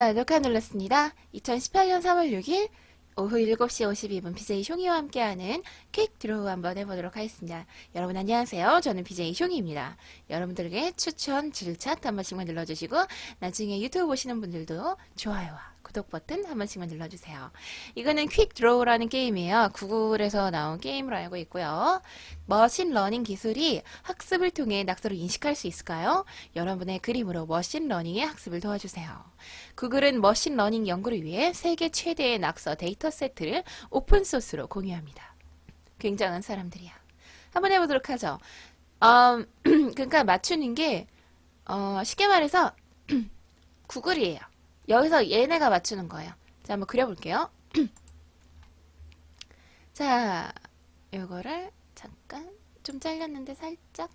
자, 녹화 눌렀습니다. 2018년 3월 6일 오후 7시 52분 BJ 숑이와 함께하는 퀵 드로우 한번 해보도록 하겠습니다. 여러분 안녕하세요. 저는 BJ 숑이입니다. 여러분들에게 추천, 질차트 한 번씩만 눌러주시고 나중에 유튜브 보시는 분들도 좋아요와 구독 버튼 한 번씩만 눌러주세요. 이거는 퀵 드로우라는 게임이에요. 구글에서 나온 게임으로 알고 있고요. 머신 러닝 기술이 학습을 통해 낙서를 인식할 수 있을까요? 여러분의 그림으로 머신 러닝의 학습을 도와주세요. 구글은 머신 러닝 연구를 위해 세계 최대의 낙서 데이터 세트를 오픈소스로 공유합니다. 굉장한 사람들이야. 한번 해보도록 하죠. 음, 그러니까 맞추는 게 어, 쉽게 말해서 구글이에요. 여기서 얘네가 맞추는 거예요. 자, 한번 그려볼게요. 자, 요거를 잠깐 좀 잘렸는데 살짝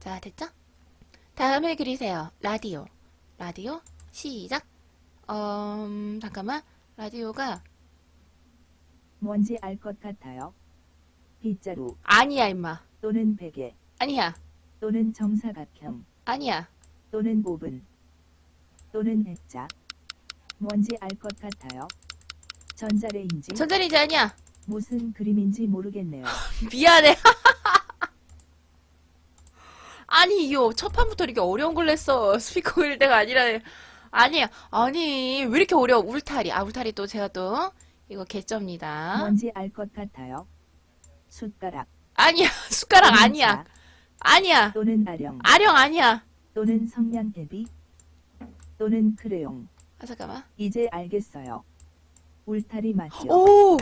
자, 됐죠? 다음을 그리세요. 라디오. 라디오. 시작. 음, 잠깐만. 라디오가 뭔지 알 것 같아요. 빗자루 아니야, 임마. 또는 베개 아니야. 또는 정사각형 아니야. 또는 오븐 또는 액자 뭔지 알 것 같아요. 전자레인지 전자레인지 아니야. 무슨 그림인지 모르겠네요. 미안해. 아니, 이거 첫 판부터 이렇게 어려운 걸 냈어. 스피커 때가 아니라. 아니야. 아니, 왜 이렇게 어려워? 울타리. 아, 울타리 또 제가 또, 이거 개쩌입니다. 뭔지 알 것 같아요. 숟가락 아니야. 숟가락 또는 아니야. 자, 아니야. 또는 아령 아령 아니야. 또는 성냥개비 또는 크레용 아, 잠깐만. 이제 알겠어요. 울타리 맞죠? 오!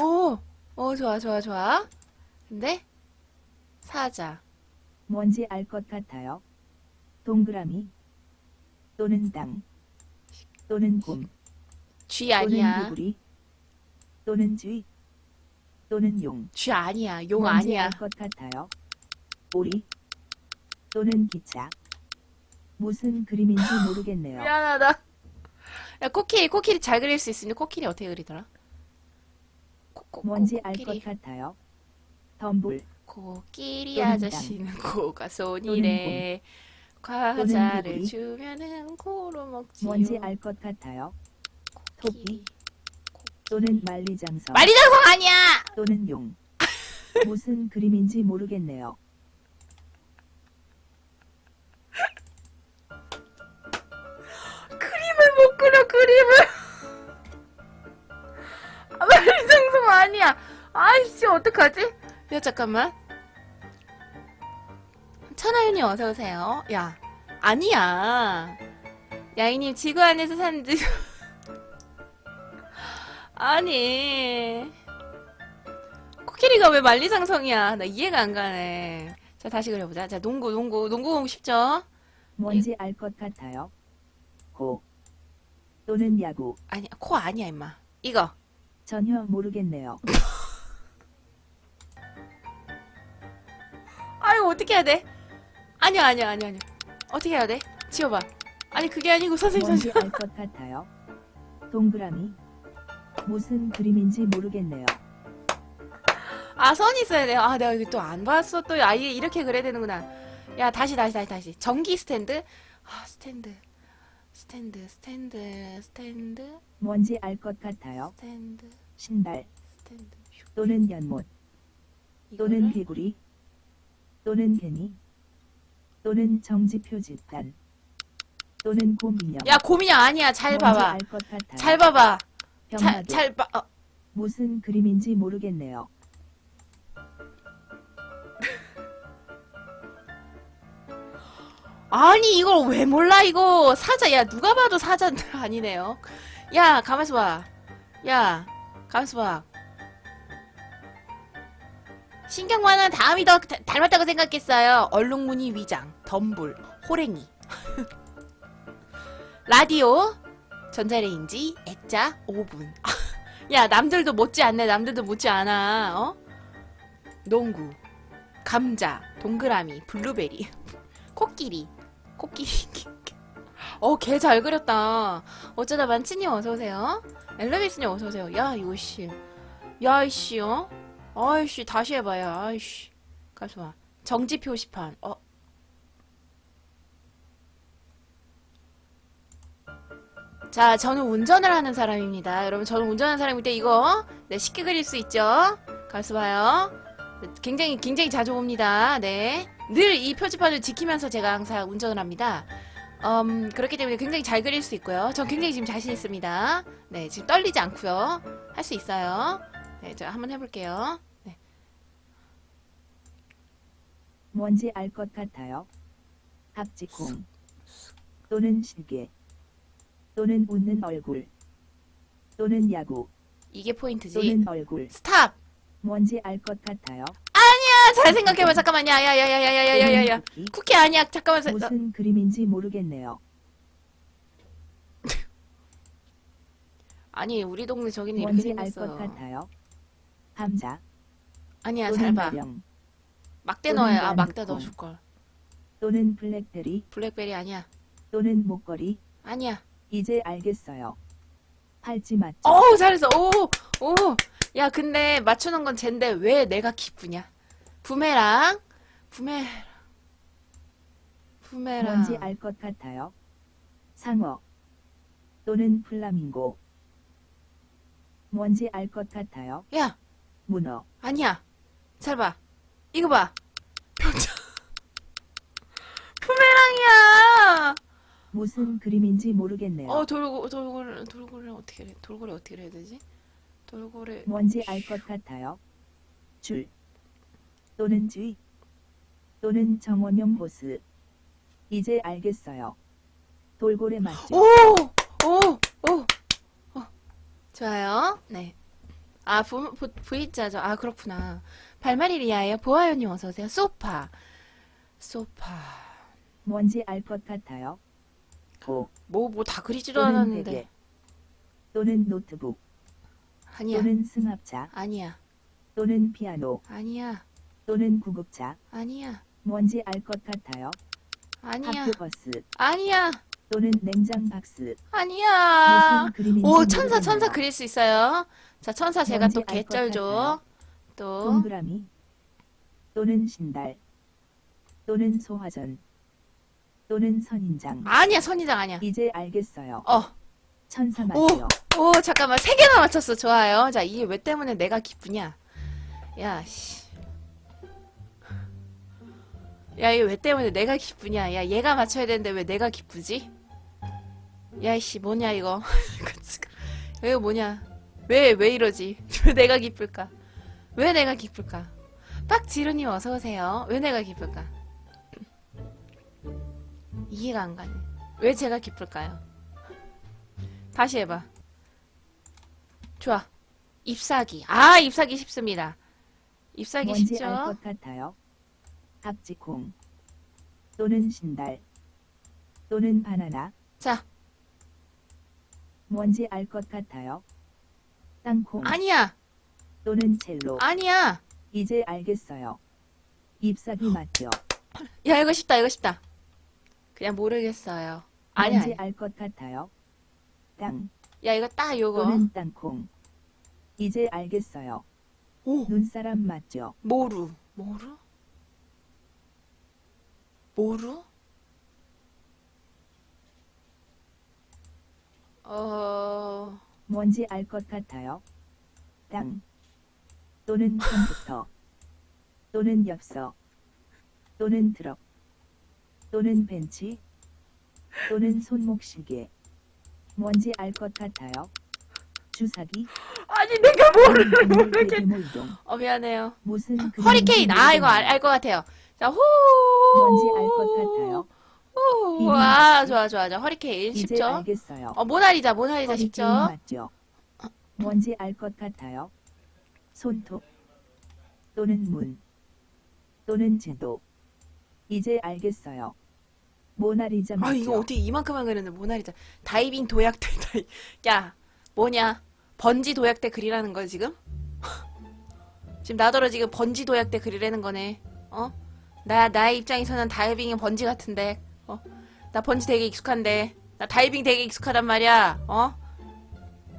오! 오, 좋아, 좋아, 좋아. 근데, 사자. 뭔지 알 것 같아요. 동그라미 또는 땅 또는 곰 쥐 또는 아니야. 개구리 또는 쥐 또는 용 쥐 아니야. 용 아니야. 알것 같아요. 오리 또는 기차 무슨 그림인지 모르겠네요. 미안하다. 야, 코끼리, 코끼리 잘 그릴 수 있으니 코끼리 어떻게 그리더라? 코, 코, 코, 뭔지 알 것 코끼리. 같아요. 덤불 코끼리 또는 아저씨는 코가 손이래. 과자를 주면은 코로 먹지요. 뭔지 알 것 같아요. 코끼리. 또는 만리장성 마리장성 아니야! 또는 용 무슨 그림인지 모르겠네요. 그림을 못 그려, 그림을! 아, 마리장성 아니야! 아이씨, 어떡하지? 야, 잠깐만. 천하윤이 어서 오세요. 야, 아니야. 야이님, 지구 안에서 듯. 아니. 코끼리가 왜 만리장성이야? 나 이해가 안 가네. 자, 다시 그려보자. 자, 농구, 농구, 농구 쉽죠? 뭔지 알 것 같아요. 고 또는 야구 아니야, 코 아니야, 임마. 이거. 전혀 모르겠네요. 아이고, 어떻게 해야 돼? 아니야, 아니야, 아니야, 아니야. 어떻게 해야 돼? 지워봐. 아니, 그게 아니고, 선생님, 뭔지 선생님. 알 것 같아요. 동그라미 무슨 그림인지 모르겠네요. 아, 선 있어야 돼. 아, 내가 이거 또 안 봤어. 또 아예 이렇게 그려야 되는구나. 야, 다시, 다시, 다시, 다시. 전기 스탠드? 아, 스탠드. 스탠드, 스탠드, 스탠드, 뭔지 알 것 같아요. 스탠드, 신발 스탠드. 또는 연못 또는 이거를 개구리 또는 개미 또는 정지 표지판 또는 곰인형 야, 고민이 아니야. 잘 봐봐. 알것 같아요. 잘 봐봐. 잘, 병마도 잘 봐. 어. 무슨 그림인지 모르겠네요. 아니 이걸 왜 몰라? 이거 사자 야 누가 봐도 사자 아니네요. 야 가만있어 봐야 가만있어 봐. 신경만은 다음이 더 닮- 닮았다고 생각했어요. 얼룩무늬 위장 덤불 호랭이. 라디오 전자레인지 액자 오븐 야 남들도 못지 않네 남들도 못지 않아 어 농구 감자 동그라미 블루베리 코끼리 코끼리. 어, 개 잘 그렸다. 어쩌다 만치님 어서오세요. 엘레비스님 어서오세요. 야, 이거 씨. 야, 이씨, 어? 아이씨, 다시 해봐요. 아이씨. 잠시만. 정지 표시판. 어. 자, 저는 운전을 하는 사람입니다. 여러분, 저는 운전하는 사람일 때 이거, 네, 쉽게 그릴 수 있죠? 가서 봐요. 굉장히, 굉장히 자주 봅니다. 네. 늘 이 표지판을 지키면서 제가 항상 운전을 합니다. 음, 그렇기 때문에 굉장히 잘 그릴 수 있고요. 전 굉장히 지금 자신 있습니다. 네, 지금 떨리지 않고요. 할 수 있어요. 네, 자, 한번 해볼게요. 네. 뭔지 알 것 같아요. 합지콩 또는 시계 또는 웃는 얼굴 또는 야구 이게 포인트지. 또는 얼굴 스탑! 뭔지 알 것 같아요. 아, 잘 생각해봐. 잠깐만. 야, 야, 야, 야, 야, 야, 야, 야, 야, 야. 또는 쿠키, 쿠키 아니야. 잠깐만. 나- 무슨 그림인지 모르겠네요. 아니, 우리 동네 저기는 이렇게 뭔지 알 것 생겼어. 같아요. 감자 아니야, 잘 또는 봐. 막대 또는 넣어야, 아, 막대 나무콩. 넣어줄 걸. 또는 블랙베리 블랙베리 아니야. 또는 목걸이 아니야. 이제 알겠어요. 팔찌 맞죠? 잘했어. 오, 오. 야, 근데 맞추는 건 쟨데 왜 내가 기쁘냐? 부메랑, 부메, 부메랑. 뭔지 알 것 같아요. 상어 또는 플라밍고 뭔지 알 것 같아요. 야, 문어 아니야. 잘 봐. 이거 봐. 병자. 부메랑이야. 무슨 그림인지 모르겠네요. 어, 돌고, 돌고래, 돌고래 어떻게 해? 돌고래 어떻게 해야 되지? 돌고래. 뭔지 알 것 같아요. 줄 또는 쥐 또는 정원용 보스 이제 알겠어요. 돌고래 맞죠? 오! 오! 오! 어. 좋아요. 네. 아, 부, 부, V자죠. 아, 그렇구나. 발마리 리아예요. 보아요님 어서오세요. 소파. 소파. 뭔지 알 것 같아요. 오 뭐, 뭐 다 그리지도 또는 않았는데. 베개 또는 노트북 아니야. 또는 승합차 아니야. 또는 피아노 아니야. 또는 구급차 아니야. 뭔지 알 것 같아요. 아니야. 하프버스 아니야. 또는 냉장 박스 아니야. 무슨 그림인지 오, 천사, 모르겠네요. 천사 그릴 수 있어요. 자, 천사 제가 뭔지 또 알것 개쩔죠. 같아요. 또. 동그라미 또는 신달 또는 소화전 또는 선인장 아니야, 선인장 아니야. 이제 알겠어요. 어. 천사 오. 맞죠? 오, 잠깐만. 세 개나 맞췄어. 좋아요. 자, 이게 왜 때문에 내가 기쁘냐? 야, 씨. 야, 이게 왜 때문에 내가 기쁘냐? 야, 얘가 맞춰야 되는데 왜 내가 기쁘지? 야, 씨, 뭐냐, 이거. 이거 뭐냐? 왜, 왜 이러지? 왜 내가 기쁠까? 왜 내가 기쁠까? 빡지루님 어서오세요. 왜 내가 기쁠까? 이해가 안 가네. 왜 제가 기쁠까요? 다시 해봐. 좋아. 잎사귀. 아, 잎사귀 쉽습니다. 잎사귀 뭔지 쉽죠? 알 것 같아요. 박지콩 또는 신달 또는 바나나 자, 뭔지 알 것 같아요. 땅콩 아니야. 또는 첼로 아니야. 이제 알겠어요. 잎사귀 맞죠? 야, 이거 쉽다. 이거 쉽다. 그냥 모르겠어요. 아니야. 뭔지 아니야. 알것 같아요. 땅 야, 이거 딱 요거. 또는 땅콩 이제 알겠어요. 오, 눈사람 맞죠? 모루. 모루? 모루? 어, 뭔지 알 것 같아요. 땅 또는 컴퓨터 또는 엽서 또는 트럭 또는 벤치 또는 손목시계 뭔지 알 것 같아요. 주사기 아니, 내가 모르, 동물 모르겠, 대mol동 어, 미안해요. 무슨 허리케인. 아, 이거 알, 것 같아요. 자, 후. 뭔지 알 것 같아요. 아, 맞지? 좋아, 좋아, 좋아. 허리케인. 이제 쉽죠? 알겠어요. 어, 모나리자, 모나리자 허리케인 쉽죠? 맞죠? 뭔지 알 것 같아요. 손톱 또는 문 또는 제도 이제 알겠어요. 모나리자? 아, 이거 어떻게 이만큼만 그렸는데 모나리자. 다이빙 도약대, 다이. 야, 뭐냐? 번지 도약대 그리라는 거야, 지금? 지금 나더러 지금 번지 도약대 그리라는 거네. 어? 나, 나의 입장에서는 다이빙이 번지 같은데. 어? 나 번지 되게 익숙한데. 나 다이빙 되게 익숙하단 말이야. 어?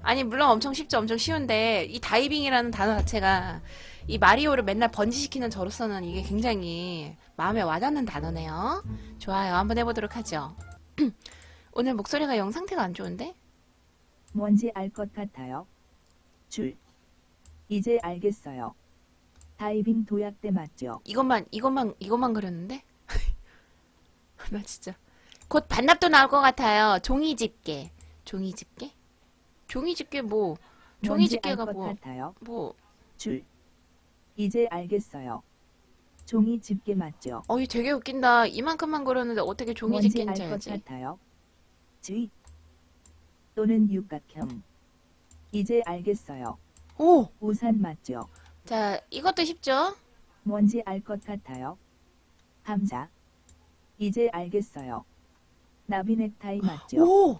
아니 물론 엄청 쉽죠 엄청 쉬운데 이 다이빙이라는 단어 자체가 이 마리오를 맨날 번지시키는 저로서는 이게 굉장히 마음에 와닿는 단어네요 좋아요 한번 해보도록 하죠 오늘 목소리가 영 상태가 안 좋은데 뭔지 알 것 같아요. 줄. 이제 알겠어요. 다이빙 도약대 맞죠? 이것만 이것만 이것만 그렸는데 나 진짜 곧 반납도 나올 것 같아요 종이 집게 종이 집게 종이 집게 뭐 종이 뭔지 집게가 것 뭐 같아요. 뭐, 줄. 이제 알겠어요. 종이 집게 맞죠? 어이 되게 웃긴다. 이만큼만 그렸는데 어떻게 종이 뭔지 집게인지 알 것 알지? 같아요. 쥐. 또는 육각형. 이제 알겠어요. 오! 우산 맞죠? 자, 이것도 쉽죠? 뭔지 알 것 같아요. 감자. 이제 알겠어요. 나비 넥타이 맞죠? 오!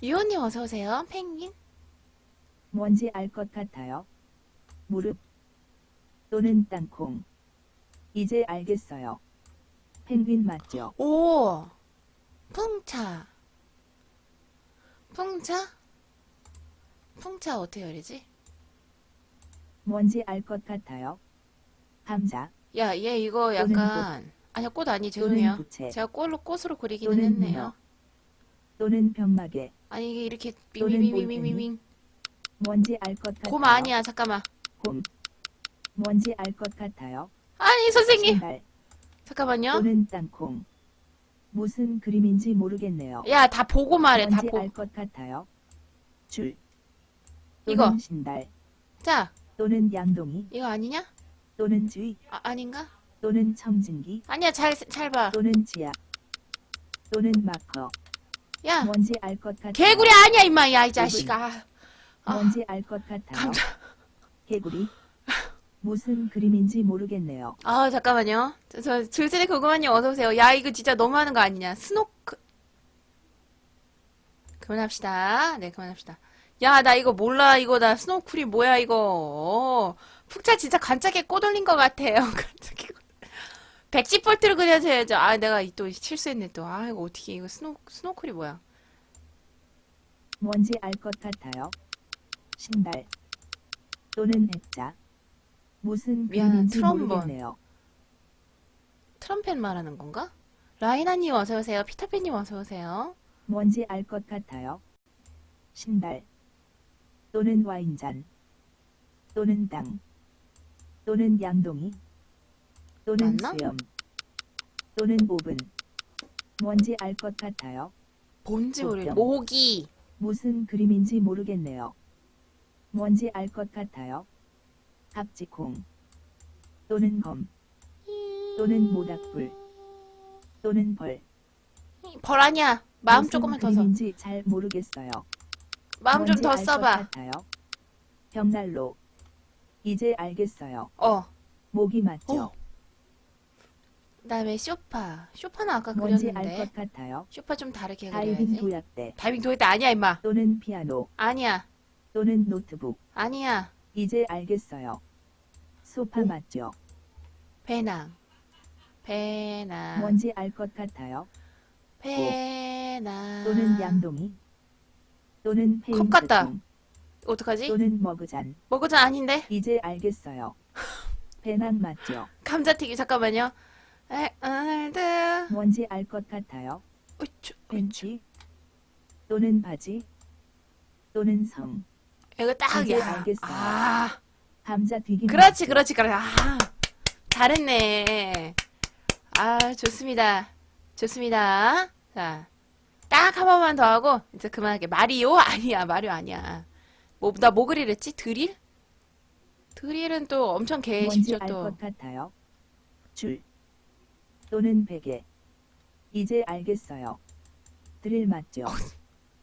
이원님 어서 오세요. 펭귄? 뭔지 알 것 같아요. 무릎 또는 땅콩. 이제 알겠어요. 펭귄 맞죠? 오! 풍차. 풍차? 풍차 어떻게 그리지? 뭔지 알 것 같아요. 감자 야, 얘 이거 약간, 아니야, 꽃 아니, 죄송해요. 부채 제가 꽃로, 꽃으로 그리기는 또는 했네요. 또는 병마개. 아니, 이게 이렇게 빙빙빙빙빙빙. 뭔지 알 것 같아요. 곰 아니야, 잠깐만. 곰. 뭔지 알 것 같아요. 아니, 선생님! 신발 잠깐만요. 또는 땅콩. 무슨 그림인지 모르겠네요. 야, 다 보고 말해, 다 뭔지 보고. 알 것 같아요. 줄. 이거. 또는 신발 자, 또는 양동이 이거 아니냐? 또는 쥐 아, 아닌가? 또는 청진기 아니야, 잘, 잘 봐. 또는 지압 또는 마커 야, 뭔지 알 것 같아요. 개구리 아니야, 임마, 야, 이 자식아. 아, 뭔지 알 것 같아요. 감자. 개구리 무슨 그림인지 모르겠네요. 아, 잠깐만요. 저, 저, 줄줄이 그거만요, 어서 오세요. 야, 이거 진짜 너무하는 거 아니냐. 스노크. 그만합시다. 네, 그만합시다. 야, 나 이거 몰라. 이거 나 스노클이 뭐야, 이거. 어, 푹차 진짜 관짝에 꼬돌린 것 같아요. 관짝에 꼬 110볼트를 그려줘야죠. 아, 내가 이- 또 실수했네, 또. 아, 이거 어떻게, 이거 스노, 스노클이 뭐야. 뭔지 알 것 같아요. 신발 또는 액자 무슨 미안한 그림인지 트럼본. 모르겠네요. 트럼펫 말하는 건가? 라이나님 어서오세요. 피터팬님 어서오세요. 뭔지 알 것 같아요. 신발 또는 와인잔 또는 땅 또는 양동이 또는 맞나? 수염 또는 오븐 뭔지 알 것 같아요. 뭔지 모르 목병. 모기. 무슨 그림인지 모르겠네요. 뭔지 알 것 같아요. 갑지콩 또는 검 또는 모닥불 또는 벌 벌 아니야. 마음 조금만 더 써. 그림인지 잘 모르겠어요. 마음 좀 뭔지 더알것 써봐. 같아요. 벽난로. 이제 알겠어요. 어. 목이 맞죠? 어. 그다음에 쇼파. 쇼파는 아까 뭔지 알 그렸는데. 것 같아요. 쇼파 좀 다르게 다이빙 그려야지. 도약대 다이빙 도했대 아니야 임마. 또는 피아노 아니야. 또는 노트북. 아니야. 이제 알겠어요. 소파 오. 맞죠? 배낭. 배낭. 뭔지 알 것 같아요. 배낭. 또는 양동이 또는 컵 아. 같다. 페인트통 어떡하지? 또는 머그잔. 먹어자 아닌데. 이제 알겠어요. 배낭 맞죠? 감자튀김 잠깐만요. 에, 오늘도 뭔지 알 것 같아요. 우쭈, 우쭈. 팬츠 또는 바지 또는 성. 이거 딱 이제 야. 알겠어요. 아. 감자 튀김. 그렇지? 그렇지, 그렇지. 아, 잘했네. 아, 좋습니다. 좋습니다. 자, 딱 한 번만 더 하고, 이제 그만할게. 마리오? 아니야, 마리오 아니야. 뭐, 나 뭐 그리랬지? 드릴? 드릴은 또 엄청 개 뭔지 쉽죠, 알 또. 것 같아요. 줄 또는 베개. 이제 알겠어요. 드릴 맞죠?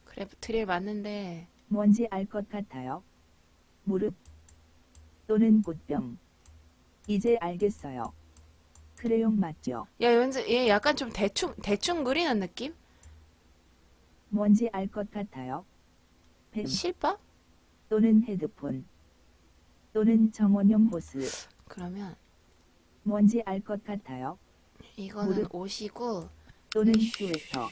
그래, 드릴 맞는데. 뭔지 알 것 같아요. 무릎 또는 꽃병. 이제 알겠어요. 크레용 맞죠? 야, 왠지 얘 약간 좀 대충, 대충 그리는 느낌? 뭔지 알 것 같아요. 펜 실밥? 또는 헤드폰 또는 정원용 호스. 그러면, 뭔지 알 것 같아요. 이거는 무릎. 옷이고, 또는. 스웨터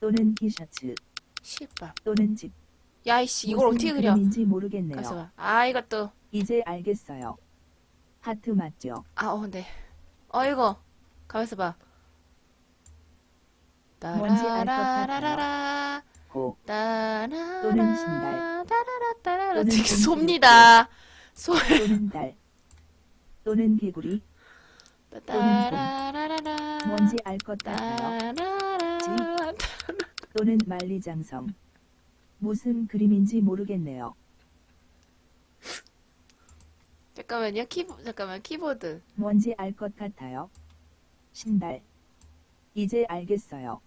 또는 티셔츠 실밥. 또는 집. 야이씨, 이걸 무슨 어떻게 그려? 그림인지 모르겠네요. 가서 봐. 아, 이것도. 이제 알겠어요. 하트 맞죠? 아, 어, 네. 어, 이거. 가만있어 봐. 뭔지 알것 따라라라라라. 고 따라라. 또는 신달. 따라라, 따라라. 또는 되게 쏩니다. 소, 또는 달 또는 개구리 따라라라라. 뭔지 알 것 같아요. 따라라. 또는 만리장성 무슨 그림인지 모르겠네요. 잠깐만요. 키보, 잠깐만, 키보드. 뭔지 알 것 같아요. 신달 이제 알겠어요.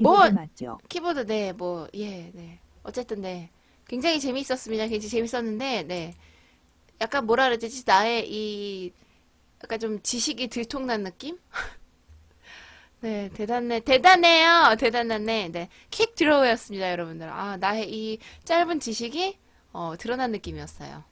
뭐? 기본 맞죠? 키보드, 네, 뭐, 예, 네. 어쨌든, 네. 굉장히 재미있었습니다. 굉장히 재밌었는데, 네. 약간 뭐라 그래야 되지? 나의 이, 약간 좀 지식이 들통난 느낌? 네, 대단해, 대단해요! 대단하네. 네. 킥 드로우였습니다, 여러분들. 아, 나의 이 짧은 지식이, 어, 드러난 느낌이었어요.